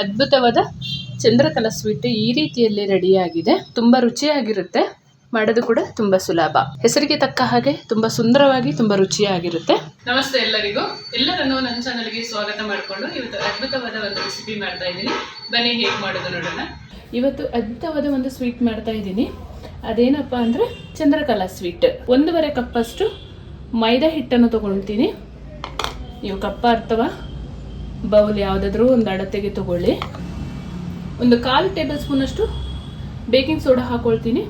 ಅದ್ಭುತವಾದ ಚಂದ್ರಕಲಾ ಸ್ವೀಟ್ ಈ ರೀತಿಯಲ್ಲಿ ರೆಡಿಯಾಗಿದೆ. ತುಂಬಾ ರುಚಿಯಾಗಿರುತ್ತೆ. ಮಾಡೋದು ಕೂಡ ತುಂಬಾ ಸುಲಭ. ಹೆಸರಿಗೆ ತಕ್ಕ ಹಾಗೆ ತುಂಬಾ ಸುಂದರವಾಗಿ ತುಂಬಾ ರುಚಿಯಾಗಿರುತ್ತೆ. ನಮಸ್ತೆ ಎಲ್ಲರಿಗೂ. ಎಲ್ಲರನ್ನು ನನ್ನ ಚಾನಲ್ಗೆ ಸ್ವಾಗತ ಮಾಡಿಕೊಂಡು ಇವತ್ತು ಅದ್ಭುತವಾದ ಒಂದು ರೆಸಿಪಿ ಮಾಡ್ತಾ ಇದ್ದೀನಿ. ಬನ್ನಿ ಹೇಗೆ ಮಾಡೋದು ನೋಡೋಣ. ಇವತ್ತು ಅದ್ಭುತವಾದ ಒಂದು ಸ್ವೀಟ್ ಮಾಡ್ತಾ ಇದ್ದೀನಿ. ಅದೇನಪ್ಪ ಅಂದರೆ ಚಂದ್ರಕಲಾ ಸ್ವೀಟ್. ಒಂದೂವರೆ ಕಪ್ಪಷ್ಟು ಮೈದಾ ಹಿಟ್ಟನ್ನು ತಗೊಳ್ತೀನಿ. ನೀವು ಕಪ್ಪ ಅಥವಾ ಬೌಲ್ ಯಾವುದಾದ್ರೂ ಒಂದು ಅಡತೆಗೆ ತಗೊಳ್ಳಿ. ಒಂದು ಕಾಲು ಟೇಬಲ್ ಸ್ಪೂನಷ್ಟು ಬೇಕಿಂಗ್ ಸೋಡಾ ಹಾಕೊಳ್ತೀನಿ.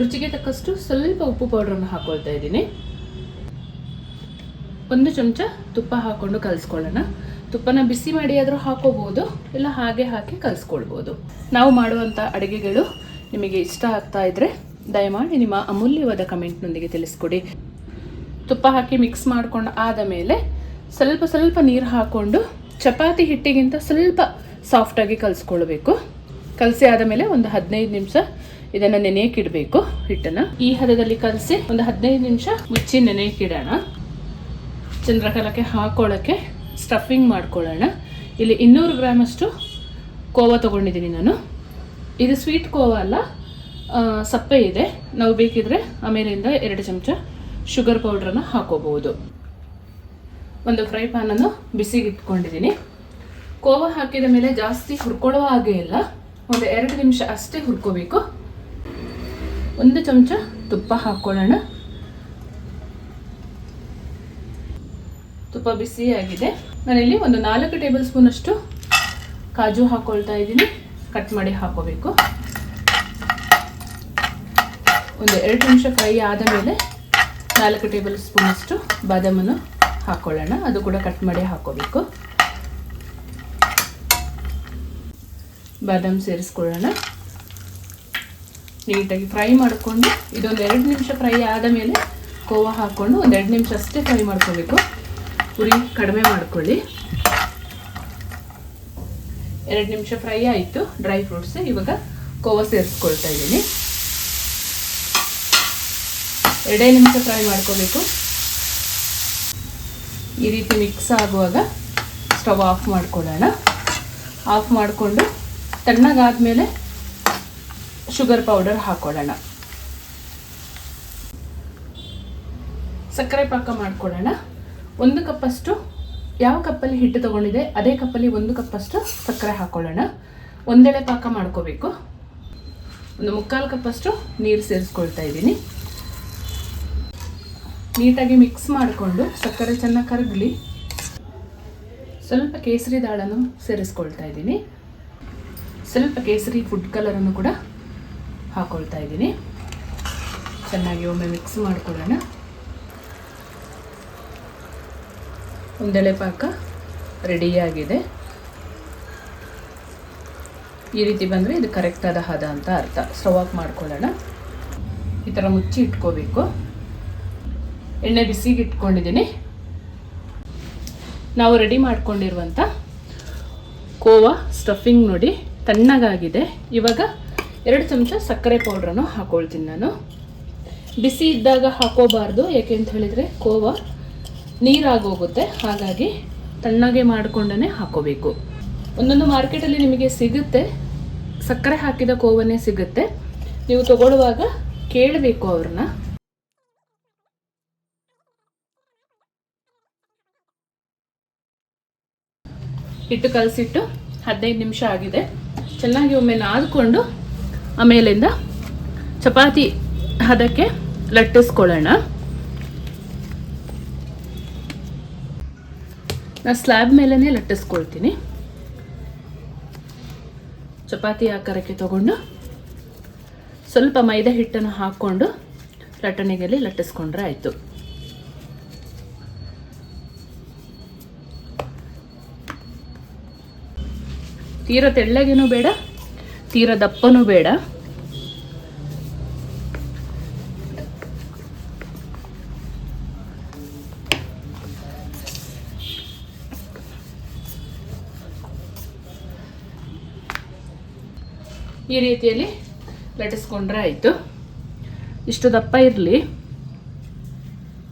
ರುಚಿಗೆ ತಕ್ಕಷ್ಟು ಸ್ವಲ್ಪ ಉಪ್ಪು ಪೌಡ್ರನ್ನು ಹಾಕೊಳ್ತಾ ಇದ್ದೀನಿ. ಒಂದು ಚಮಚ ತುಪ್ಪ ಹಾಕೊಂಡು ಕಲಿಸ್ಕೊಳ್ಳೋಣ. ತುಪ್ಪನ ಬಿಸಿ ಮಾಡಿ ಆದರೂ ಹಾಕೋಬಹುದು ಇಲ್ಲ ಹಾಗೆ ಹಾಕಿ ಕಲಿಸ್ಕೊಳ್ಬೋದು. ನಾವು ಮಾಡುವಂಥ ಅಡುಗೆಗಳು ನಿಮಗೆ ಇಷ್ಟ ಆಗ್ತಾ ಇದ್ರೆ ದಯಮಾಡಿ ನಿಮ್ಮ ಅಮೂಲ್ಯವಾದ ಕಮೆಂಟ್ನೊಂದಿಗೆ ತಿಳಿಸ್ಕೊಡಿ. ತುಪ್ಪ ಹಾಕಿ ಮಿಕ್ಸ್ ಮಾಡ್ಕೊಂಡು ಆದ ಮೇಲೆ ಸ್ವಲ್ಪ ಸ್ವಲ್ಪ ನೀರು ಹಾಕ್ಕೊಂಡು ಚಪಾತಿ ಹಿಟ್ಟಿಗಿಂತ ಸ್ವಲ್ಪ ಸಾಫ್ಟಾಗಿ ಕಲಿಸ್ಕೊಳ್ಬೇಕು. ಕಲಸಿ ಆದ ಮೇಲೆ ಒಂದು ಹದಿನೈದು ನಿಮಿಷ ಇದನ್ನು ನೆನೆಯಕ್ಕೆ ಇಡಬೇಕು ಹಿಟ್ಟನ್ನು. ಈ ಹದದಲ್ಲಿ ಕಲಸಿ ಒಂದು ಹದಿನೈದು ನಿಮಿಷ ಮುಚ್ಚಿ ನೆನೆಯಕ್ಕೆ ಇಡೋಣ ಚಂದ್ರಕಲಕ್ಕೆ ಹಾಕೊಳ್ಳೋಕ್ಕೆ ಸ್ಟಫಿಂಗ್ ಮಾಡ್ಕೊಳ್ಳೋಣ. ಇಲ್ಲಿ ಇನ್ನೂರು ಗ್ರಾಮಷ್ಟು ಕೋವಾ ತೊಗೊಂಡಿದ್ದೀನಿ ನಾನು. ಇದು ಸ್ವೀಟ್ ಕೋವಾ ಅಲ್ಲ ಸಪ್ಪೆ ಇದೆ. ನಾವು ಬೇಕಿದ್ರೆ ಆಮೇಲಿಂದ ಎರಡು ಚಮಚ ಶುಗರ್ ಪೌಡ್ರನ್ನು ಹಾಕೋಬಹುದು. ಒಂದು ಫ್ರೈ ಪ್ಯಾನನ್ನು ಬಿಸಿಗೆ ಇಟ್ಕೊಂಡಿದ್ದೀನಿ ಕೋವ ಹಾಕಿದ ಮೇಲೆ ಜಾಸ್ತಿ ಹುರ್ಕೊಳ್ಳೋ ಹಾಗೆ ಇಲ್ಲ. ಒಂದು ಎರಡು ನಿಮಿಷ ಅಷ್ಟೇ ಹುರ್ಕೋಬೇಕು. ಒಂದು ಚಮಚ ತುಪ್ಪ ಹಾಕ್ಕೊಳ್ಳೋಣ ತುಪ್ಪ ಬಿಸಿಯಾಗಿದೆ. ನಾನಿಲ್ಲಿ ಒಂದು ನಾಲ್ಕು ಟೇಬಲ್ ಸ್ಪೂನಷ್ಟು ಕಾಜು ಹಾಕ್ಕೊಳ್ತಾ ಇದ್ದೀನಿ. ಕಟ್ ಮಾಡಿ ಹಾಕೋಬೇಕು. ಒಂದು ಎರಡು ನಿಮಿಷ ಫ್ರೈ ಆದ ಮೇಲೆ ನಾಲ್ಕು ಟೇಬಲ್ ಸ್ಪೂನಷ್ಟು ಬಾದಾಮನ್ನು ಹಾಕ್ಕೊಳ್ಳೋಣ ಅದು ಕೂಡ ಕಟ್ ಮಾಡಿ ಹಾಕೋಬೇಕು. ಬಾದಾಮ್ ಸೇರಿಸ್ಕೊಳ್ಳೋಣ. ನೀಟಾಗಿ ಫ್ರೈ ಮಾಡಿಕೊಂಡು, ಇದೊಂದು ಎರಡು ನಿಮಿಷ ಫ್ರೈ ಆದ ಮೇಲೆ ಕೋವಾ ಹಾಕ್ಕೊಂಡು ಒಂದು ಎರಡು ನಿಮಿಷ ಅಷ್ಟೇ ಫ್ರೈ ಮಾಡ್ಕೋಬೇಕು. ಉರಿ ಕಡಿಮೆ ಮಾಡ್ಕೊಳ್ಳಿ. ಎರಡು ನಿಮಿಷ ಫ್ರೈ ಆಯಿತು. ಡ್ರೈ ಫ್ರೂಟ್ಸ್ ಇವಾಗ ಕೋವಾ ಸೇರಿಸ್ಕೊಳ್ತಾ ಇದ್ದೀನಿ. ಎರಡೇ ನಿಮಿಷ ಫ್ರೈ ಮಾಡ್ಕೋಬೇಕು. ಈ ರೀತಿ ಮಿಕ್ಸ್ ಆಗುವಾಗ ಸ್ಟವ್ ಆಫ್ ಮಾಡ್ಕೊಳ್ಳೋಣ ಆಫ್ ಮಾಡಿಕೊಂಡು ತಣ್ಣಗಾದಮೇಲೆ ಶುಗರ್ ಪೌಡರ್ ಹಾಕೊಳ್ಳೋಣ ಸಕ್ಕರೆ ಪಾಕ ಮಾಡ್ಕೊಳ್ಳೋಣ ಒಂದು ಕಪ್ಪಷ್ಟು ಯಾವ ಕಪ್ಪಲ್ಲಿ ಹಿಟ್ಟು ತೊಗೊಂಡಿದೆ ಅದೇ ಕಪ್ಪಲ್ಲಿ ಒಂದು ಕಪ್ಪಷ್ಟು ಸಕ್ಕರೆ ಹಾಕ್ಕೊಳ್ಳೋಣ ಒಂದೆಳೆ ಪಾಕ ಮಾಡ್ಕೋಬೇಕು. ಒಂದು ಮುಕ್ಕಾಲು ಕಪ್ಪಷ್ಟು ನೀರು ಸೇರಿಸ್ಕೊಳ್ತಾ ಇದ್ದೀನಿ. ನೀಟಾಗಿ ಮಿಕ್ಸ್ ಮಾಡಿಕೊಂಡು ಸಕ್ಕರೆ ಚೆನ್ನಾಗಿ ಕರಗಲಿ. ಸ್ವಲ್ಪ ಕೇಸರಿ ದಾಳನ್ನು ಸೇರಿಸ್ಕೊಳ್ತಾ ಇದ್ದೀನಿ. ಸ್ವಲ್ಪ ಕೇಸರಿ ಫುಡ್ ಕಲರನ್ನು ಕೂಡ ಹಾಕೊಳ್ತಾ ಇದ್ದೀನಿ. ಚೆನ್ನಾಗಿ ಒಮ್ಮೆ ಮಿಕ್ಸ್ ಮಾಡಿಕೊಳ್ಳೋಣ. ಒಂದೆಳೆ ಪಾಕ ರೆಡಿಯಾಗಿದೆ ಈ ರೀತಿ ಬಂದರೆ ಇದು ಕರೆಕ್ಟಾದ ಹದ ಅಂತ ಅರ್ಥ. ಸ್ಟವ್ ಆಫ್ ಮಾಡ್ಕೊಳ್ಳೋಣ. ಈ ಥರ ಮುಚ್ಚಿ ಇಟ್ಕೋಬೇಕು. ಎಣ್ಣೆ ಬಿಸಿಗೆ ಇಟ್ಕೊಂಡಿದ್ದೀನಿ. ನಾವು ರೆಡಿ ಮಾಡ್ಕೊಂಡಿರುವಂಥ ಕೋವಾ ಸ್ಟಫಿಂಗ್ ನೋಡಿ ತಣ್ಣಗಾಗಿದೆ. ಇವಾಗ ಎರಡು ಚಮಚ ಸಕ್ಕರೆ ಪೌಡ್ರನ್ನು ಹಾಕೊಳ್ತೀನಿ ನಾನು. ಬಿಸಿ ಇದ್ದಾಗ ಹಾಕೋಬಾರ್ದು, ಯಾಕೆ ಅಂತ ಹೇಳಿದರೆ ಕೋವಾ ನೀರಾಗೋಗುತ್ತೆ ಹಾಗಾಗಿ ತಣ್ಣಗೆ ಮಾಡಿಕೊಂಡೇ ಹಾಕೋಬೇಕು. ಒಂದೊಂದು ಮಾರ್ಕೆಟಲ್ಲಿ ನಿಮಗೆ ಸಿಗುತ್ತೆ, ಸಕ್ಕರೆ ಹಾಕಿದ ಕೋವನೇ ಸಿಗುತ್ತೆ. ನೀವು ತಗೊಳ್ಳುವಾಗ ಕೇಳಬೇಕು ಅವ್ರನ್ನ. ಹಿಟ್ಟು ಕಲಸಿಟ್ಟು ಹದಿನೈದು ನಿಮಿಷ ಆಗಿದೆ. ಚೆನ್ನಾಗಿ ಒಮ್ಮೆ ನಾದ್ಕೊಂಡು ಆಮೇಲಿಂದ ಚಪಾತಿ ಹದಕ್ಕೆ ಲಟ್ಟಿಸ್ಕೊಳ್ಳೋಣ. ನಾನು ಸ್ಲ್ಯಾಬ್ ಮೇಲೇ ಲಟ್ಟಿಸ್ಕೊಳ್ತೀನಿ. ಚಪಾತಿ ಆಕಾರಕ್ಕೆ ತಗೊಂಡು ಸ್ವಲ್ಪ ಮೈದಾ ಹಿಟ್ಟನ್ನು ಹಾಕ್ಕೊಂಡು ಲಟ್ಟಣಿಗೆಯಲ್ಲಿ ಲಟ್ಟಿಸ್ಕೊಂಡ್ರೆ ಆಯಿತು. ತೀರ ತೆಳ್ಳಗೇನು ಬೇಡ, ತೀರ ದಪ್ಪನೂ ಬೇಡ. ಈ ರೀತಿಯಲ್ಲಿ ಲಟ್ಟಿಸ್ಕೊಂಡ್ರೆ ಆಯಿತು. ಇಷ್ಟು ದಪ್ಪ ಇರಲಿ.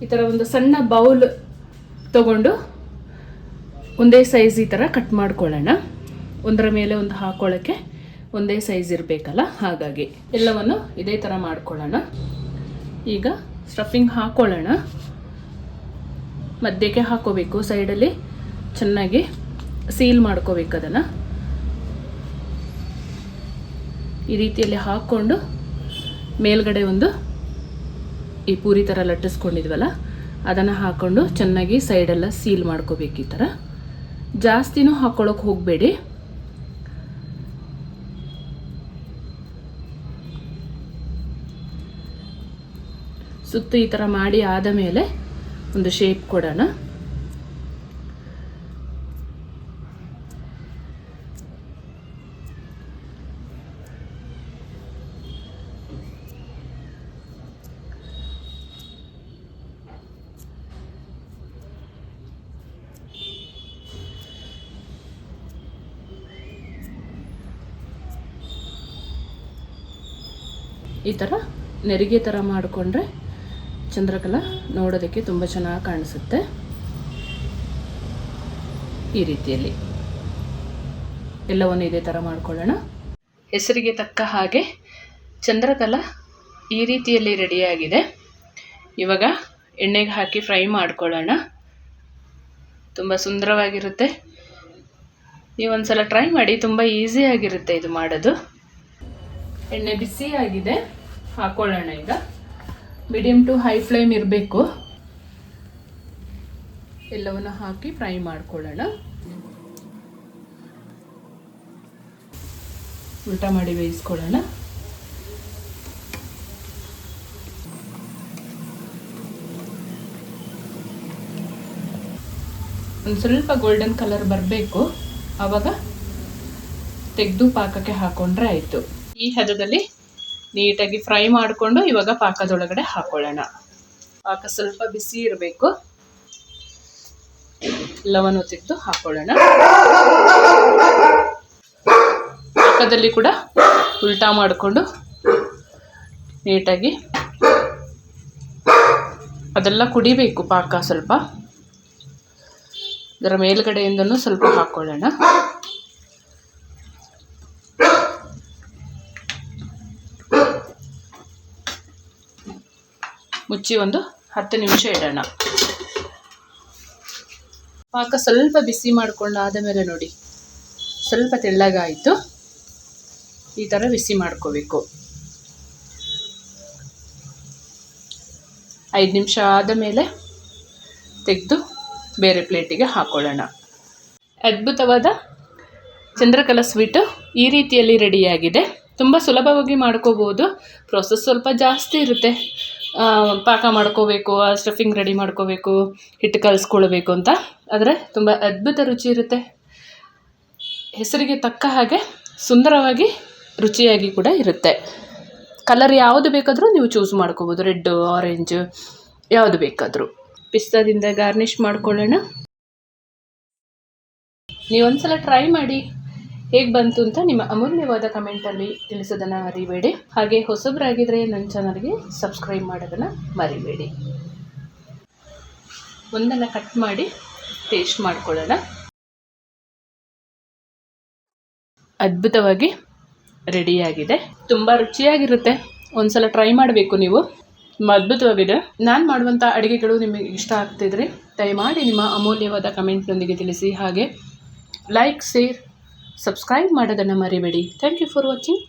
ಈ ಥರ ಒಂದು ಸಣ್ಣ ಬೌಲ್ ತಗೊಂಡು ಒಂದೇ ಸೈಜ್ ಈ ಥರ ಕಟ್ ಮಾಡ್ಕೊಳ್ಳೋಣ. ಒಂದರ ಮೇಲೆ ಒಂದು ಹಾಕೊಳ್ಳೋಕ್ಕೆ ಒಂದೇ ಸೈಜ್ ಇರಬೇಕಲ್ಲ? ಹಾಗಾಗಿ ಎಲ್ಲವನ್ನು ಇದೇ ಥರ ಮಾಡ್ಕೊಳ್ಳೋಣ. ಈಗ ಸ್ಟಫಿಂಗ್ ಹಾಕೊಳ್ಳೋಣ. ಮಧ್ಯಕ್ಕೆ ಹಾಕೋಬೇಕು, ಸೈಡಲ್ಲಿ ಚೆನ್ನಾಗಿ ಸೀಲ್ ಮಾಡ್ಕೋಬೇಕು ಅದನ್ನು. ಈ ರೀತಿಯಲ್ಲಿ ಹಾಕ್ಕೊಂಡು ಮೇಲ್ಗಡೆ ಒಂದು ಈ ಪೂರಿ ಥರ ಲಟ್ಟಿಸ್ಕೊಂಡಿದ್ವಲ್ಲ, ಅದನ್ನು ಹಾಕ್ಕೊಂಡು ಚೆನ್ನಾಗಿ ಸೈಡೆಲ್ಲ ಸೀಲ್ ಮಾಡ್ಕೋಬೇಕು ಈ ಥರ ಜಾಸ್ತಿನೂ ಹಾಕ್ಕೊಳ್ಳೋಕೆ ಹೋಗಬೇಡಿ. ಸುತ್ತು ಈ ಥರ ಮಾಡಿ ಆದ ಮೇಲೆ ಒಂದು ಶೇಪ್ ಕೊಡೋಣ. ಈ ಥರ ನೆರಿಗೆ ಥರ ಮಾಡಿಕೊಂಡ್ರೆ ಚಂದ್ರಕಲಾ ನೋಡೋದಕ್ಕೆ ತುಂಬ ಚೆನ್ನಾಗಿ ಕಾಣಿಸುತ್ತೆ. ಈ ರೀತಿಯಲ್ಲಿ. ಎಲ್ಲವನ್ನು ಇದೇ ಥರ ಮಾಡ್ಕೊಳ್ಳೋಣ. ಹೆಸರಿಗೆ ತಕ್ಕ ಹಾಗೆ ಚಂದ್ರಕಲಾ ಈ ರೀತಿಯಲ್ಲಿ ರೆಡಿಯಾಗಿದೆ. ಇವಾಗ ಎಣ್ಣೆಗೆ ಹಾಕಿ ಫ್ರೈ ಮಾಡ್ಕೊಳ್ಳೋಣ. ತುಂಬ ಸುಂದರವಾಗಿರುತ್ತೆ. ನೀವು ಒಂದ್ಸಲ ಟ್ರೈ ಮಾಡಿ, ತುಂಬ ಈಸಿಯಾಗಿರುತ್ತೆ ಇದು ಮಾಡೋದು. ಎಣ್ಣೆ ಬಿಸಿ ಆಗಿದೆ. ಹಾಕೊಳ್ಳೋಣ ಈಗ. ಮೀಡಿಯಮ್ ಟು ಹೈ ಫ್ಲೇಮ್ ಇರಬೇಕು. ಎಲ್ಲವನ್ನು ಹಾಕಿ ಫ್ರೈ ಮಾಡ್ಕೊಳ್ಳೋಣ. ಉಲ್ಟಾ ಮಾಡಿ ಬೇಯಿಸ್ಕೊಳ್ಳೋಣ. ಒಂದು ಸ್ವಲ್ಪ ಗೋಲ್ಡನ್ ಕಲರ್ ಬರಬೇಕು. ಆವಾಗ ತೆಗೆದು ಪಾಕಕ್ಕೆ ಹಾಕೊಂಡ್ರೆ ಆಯಿತು. ಈ ಹದದಲ್ಲಿ ನೀಟಾಗಿ ಫ್ರೈ ಮಾಡಿಕೊಂಡು ಇವಾಗ ಪಾಕದೊಳಗಡೆ ಹಾಕೊಳ್ಳೋಣ. ಪಾಕ ಸ್ವಲ್ಪ ಬಿಸಿ ಇರಬೇಕು. ಎಲ್ಲವನ್ನು ತೆಗೆದು ಹಾಕೊಳ್ಳೋಣ. ಪಾಕದಲ್ಲಿ ಕೂಡ ಉಲ್ಟಾ ಮಾಡಿಕೊಂಡು ನೀಟಾಗಿ ಅದೆಲ್ಲ ಕುಡಿಬೇಕು ಪಾಕ ಸ್ವಲ್ಪ. ಇದರ ಮೇಲ್ಗಡೆಯಿಂದನೂ ಸ್ವಲ್ಪ ಹಾಕ್ಕೊಳ್ಳೋಣ ಮುಚ್ಚಿ ಒಂದು ಹತ್ತು ನಿಮಿಷ ಇಡೋಣ. ಪಾಕ ಸ್ವಲ್ಪ ಬಿಸಿ ಮಾಡ್ಕೊಂಡು ಆದಮೇಲೆ ನೋಡಿ. ಸ್ವಲ್ಪ ತೆಳ್ಳಗಾಯಿತು. ಈ ಥರ ಬಿಸಿ ಮಾಡ್ಕೋಬೇಕು. ಐದು ನಿಮಿಷ ಆದ ಮೇಲೆ ತೆಗೆದು ಬೇರೆ ಪ್ಲೇಟಿಗೆ ಹಾಕೊಳ್ಳೋಣ. ಅದ್ಭುತವಾದ ಚಂದ್ರಕಲಾ ಸ್ವೀಟು ಈ ರೀತಿಯಲ್ಲಿ ರೆಡಿಯಾಗಿದೆ. ತುಂಬ ಸುಲಭವಾಗಿ ಮಾಡ್ಕೋಬೋದು. ಪ್ರೊಸೆಸ್ ಸ್ವಲ್ಪ ಜಾಸ್ತಿ ಇರುತ್ತೆ. ಪಾಕ ಮಾಡ್ಕೋಬೇಕು, ಆ ಸ್ಟಫಿಂಗ್ ರೆಡಿ ಮಾಡ್ಕೋಬೇಕು, ಹಿಟ್ಟು ಕಲಿಸ್ಕೊಳ್ಬೇಕು ಅಂತ. ಆದರೆ ತುಂಬ ಅದ್ಭುತ ರುಚಿ ಇರುತ್ತೆ. ಹೆಸರಿಗೆ ತಕ್ಕ ಹಾಗೆ ಸುಂದರವಾಗಿ ರುಚಿಯಾಗಿ ಕೂಡ ಇರುತ್ತೆ. ಕಲರ್ ಯಾವುದು ಬೇಕಾದರೂ ನೀವು ಚೂಸ್ ಮಾಡ್ಕೋಬೋದು. ರೆಡ್ ಆರೆಂಜ್ ಯಾವುದು ಬೇಕಾದರೂ. ಪಿಸ್ತಾದಿಂದ ಗಾರ್ನಿಷ್ ಮಾಡ್ಕೊಳ್ಳೋಣ. ನೀವು ಒಂದ್ಸಲ ಟ್ರೈ ಮಾಡಿ. ಹೇಗೆ ಬಂತು ಅಂತ ನಿಮ್ಮ ಅಮೂಲ್ಯವಾದ ಕಮೆಂಟಲ್ಲಿ ತಿಳಿಸೋದನ್ನು ಮರಿಬೇಡಿ. ಹಾಗೆ ಹೊಸಬರಾಗಿದ್ದರೆ ನನ್ನ ಚಾನಲ್ಗೆ ಸಬ್ಸ್ಕ್ರೈಬ್ ಮಾಡೋದನ್ನು ಮರಿಬೇಡಿ. ಒಂದನ್ನು ಕಟ್ ಮಾಡಿ ಟೇಸ್ಟ್ ಮಾಡ್ಕೊಳ್ಳೋಣ. ಅದ್ಭುತವಾಗಿ ರೆಡಿಯಾಗಿದೆ. ತುಂಬ ರುಚಿಯಾಗಿರುತ್ತೆ. ಒಂದ್ಸಲ ಟ್ರೈ ಮಾಡಬೇಕು ನೀವು. ತುಂಬ ಅದ್ಭುತವಾಗಿದೆ. ನಾನು ಮಾಡುವಂಥ ಅಡುಗೆಗಳು ನಿಮಗೆ ಇಷ್ಟ ಆಗ್ತಿದ್ರೆ ದಯಮಾಡಿ ನಿಮ್ಮ ಅಮೂಲ್ಯವಾದ ಕಮೆಂಟ್ನೊಂದಿಗೆ ತಿಳಿಸಿ. ಹಾಗೆ ಲೈಕ್ ಶೇರ್ ಸಬ್ಸ್ಕ್ರೈಬ್ ಮಾಡೋದನ್ನು ಮರಿಬೇಡಿ. Thank you for watching